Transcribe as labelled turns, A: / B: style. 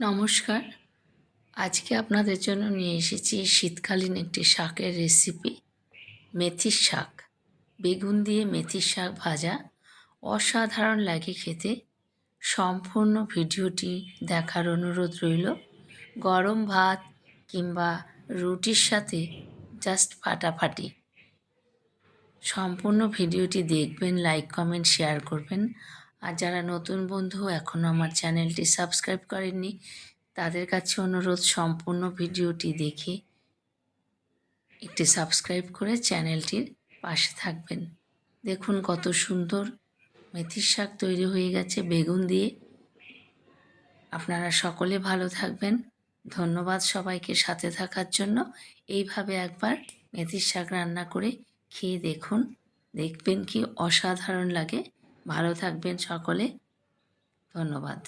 A: নমস্কার। আজকে আপনাদের জন্য নিয়ে এসেছি শীতকালীন একটি শাকের রেসিপি মেথির শাক। বেগুন দিয়ে মেথির শাক ভাজা। অসাধারণ লাগে খেতে। সম্পূর্ণ ভিডিওটি দেখার অনুরোধ রইল। গরম ভাত কিংবা রুটির সাথে জাস্ট ফাটাফাটি। সম্পূর্ণ ভিডিওটি দেখবেন লাইক কমেন্ট শেয়ার করবেন। আর যারা নতুন বন্ধু এখনও আমার চ্যানেলটি সাবস্ক্রাইব করেননি, তাদের কাছে অনুরোধ সম্পূর্ণ ভিডিওটি দেখে একটি সাবস্ক্রাইব করে চ্যানেলটির পাশে থাকবেন। দেখুন কত সুন্দর মেথির শাক তৈরি হয়ে গেছে, বেগুন দিয়ে। আপনারা সকলে ভালো থাকবেন। ধন্যবাদ সবাইকে সাথে থাকার জন্য। এইভাবে একবার মেথির শাক রান্না করে খেয়ে দেখুন, দেখবেন কি অসাধারণ লাগে। ভালো থাকবেন সকলে। ধন্যবাদ।